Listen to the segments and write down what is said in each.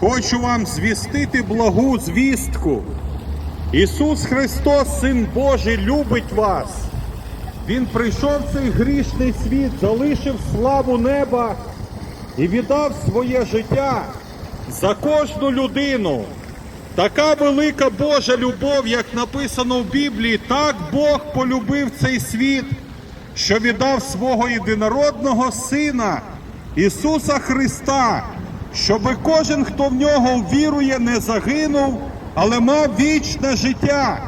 Хочу вам звістити благу звістку. Ісус Христос, Син Божий, любить вас. Він прийшов в цей грішний світ, залишив славу неба і віддав своє життя за кожну людину. Така велика Божа любов, як написано в Біблії, так Бог полюбив цей світ, що віддав свого єдинородного Сина Ісуса Христа, щоби кожен, хто в нього вірує, не загинув, але мав вічне життя.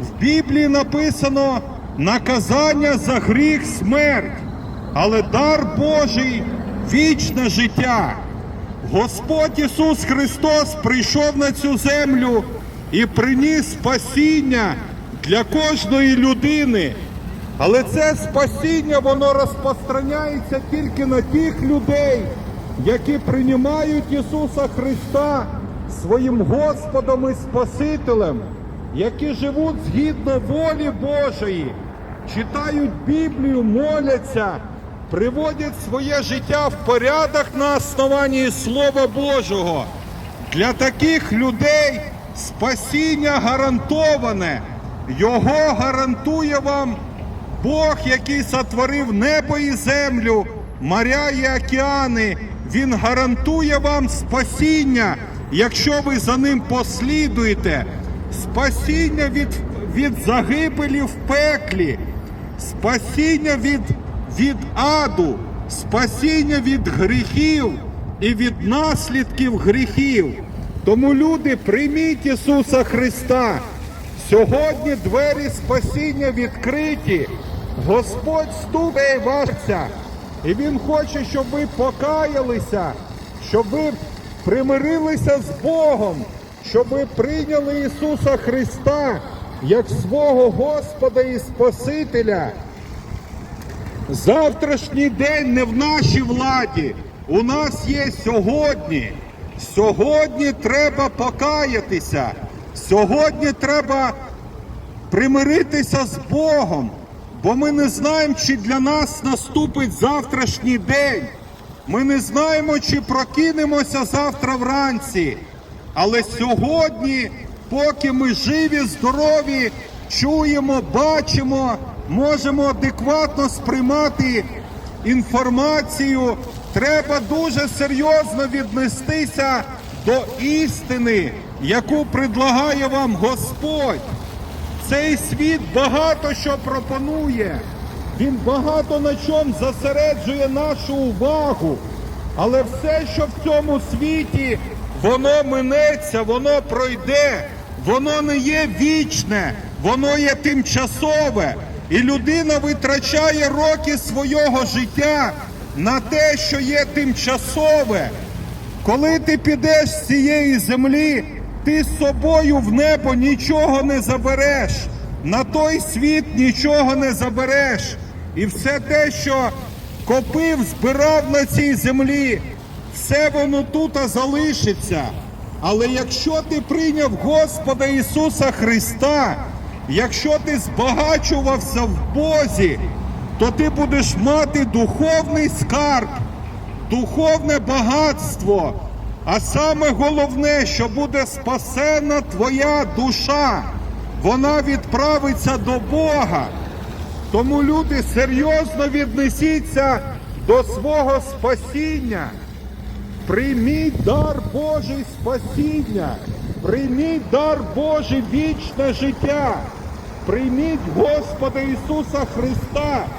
В Біблії написано наказання за гріх смерть, але дар Божий вічне життя. Господь Ісус Христос прийшов на цю землю і приніс спасіння для кожної людини. Але це спасіння воно розпространяється тільки на тих людей, які приймають Ісуса Христа своїм Господом і Спасителем, які живуть згідно волі Божої, читають Біблію, моляться, приводять своє життя в порядок на основанні Слова Божого. Для таких людей спасіння гарантоване. Його гарантує вам Бог, який сотворив небо і землю, моря і океани. Він гарантує вам спасіння, якщо ви за ним послідуєте. Спасіння від, від загибелі в пеклі, спасіння від, від аду, спасіння від гріхів і від наслідків гріхів. Тому люди, прийміть Ісуса Христа. Сьогодні двері спасіння відкриті. Господь стукає вашся. І Він хоче, щоб ви покаялися, щоб ви примирилися з Богом, щоб ви прийняли Ісуса Христа як свого Господа і Спасителя. Завтрашній день не в нашій владі. У нас є сьогодні. Сьогодні треба покаятися. Сьогодні треба примиритися з Богом, бо ми не знаємо, чи для нас наступить завтрашній день. Ми не знаємо, чи прокинемося завтра вранці. Але сьогодні, поки ми живі, здорові, чуємо, бачимо, можемо адекватно сприймати інформацію, треба дуже серйозно віднестися до істини, яку предлагає вам Господь. Цей світ багато що пропонує. Він багато на чому зосереджує нашу увагу. Але все, що в цьому світі, воно минеться, воно пройде, воно не є вічне, воно є тимчасове. І людина витрачає роки свого життя на те, що є тимчасове. Коли ти підеш з цієї землі, ти з собою в небо нічого не забереш, на той світ нічого не забереш. І все те, що копив, збирав на цій землі, все воно тут залишиться. Але якщо ти прийняв Господа Ісуса Христа, якщо ти збагачувався в Бозі, то ти будеш мати духовний скарб, духовне багатство. А саме головне, що буде спасена твоя душа, вона відправиться до Бога. Тому люди серйозно віднесіться до свого спасіння. Прийміть дар Божий спасіння, прийміть дар Божий вічне життя, прийміть Господа Ісуса Христа.